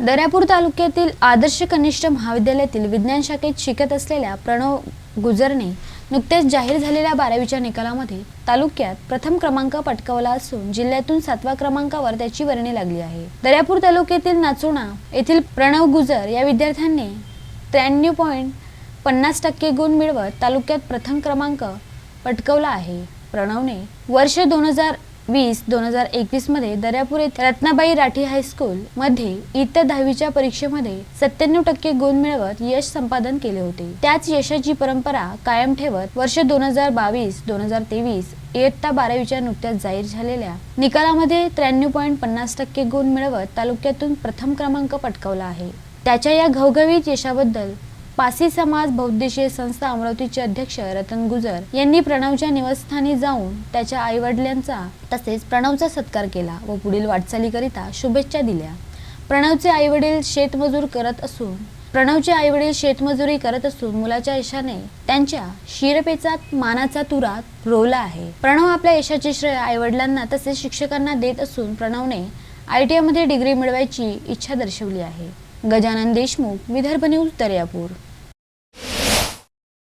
दर्यापूर तालुक्यातील आदर्श कनिष्ठ महाविद्यालयातील विज्ञान शाखेत शिकत असलेल्या प्रणव गुजरने नुकत्याच जाहीर झालेल्या बारावीच्या निकालामध्ये तालुक्यात प्रथम क्रमांक पटकावला असून जिल्ह्यातून सातव्या क्रमांकावर त्याची वर्णी लागली आहे. दर्यापूर तालुक्यातील नाचोणा येथील प्रणव गुजर या विद्यार्थ्यांनी त्र्याण्णव पॉईंट पन्नास टक्के गुण मिळवत तालुक्यात प्रथम क्रमांक पटकवला आहे. प्रणवने वर्ष दोन हजार वीस दोन हजार एकवीसमध्ये दर्यापूर येथे रत्नाबाई राठी हायस्कूल मध्ये इतर दहावीच्या परीक्षेमध्ये सत्त्याण्णव टक्के गुण मिळवत यश संपादन केले होते. त्याच यशाची परंपरा कायम ठेवत वर्ष दोन हजार बावीस दोन हजार तेवीस इयत्ता बारावीच्या नुकत्याच जाहीर झालेल्या निकालामध्ये त्र्याण्णव पॉईंट पन्नास टक्के गुण मिळवत तालुक्यातून प्रथम क्रमांक पटकावला आहे. त्याच्या या घवघवीत यशाबद्दल पासी समाज बौद्धिशीय संस्था अमरावतीचे अध्यक्ष रतन गुजर यांनी प्रणवच्या निवासस्थानी जाऊन त्याच्या आईवडिलांचा तसेच प्रणवचा सत्कार केला व पुढील वाटचालीकरिता शुभेच्छा दिल्या. प्रणवचे आईवडील शेतमजूर करत असून प्रणवचे आईवडील शेतमजुरी करत असून मुलाच्या यशाने त्यांच्या शिरपेचा मानाचा तुरा रोवला आहे. प्रणव आपल्या यशाचे श्रेय आईवडिलांना तसेच शिक्षकांना देत असून प्रणवने आय टी आयमध्ये डिग्री मिळवायची इच्छा दर्शवली आहे. ગજાનંદ દેશમુખ વિદર્ભ ન્યૂઝ દરિયાપુર.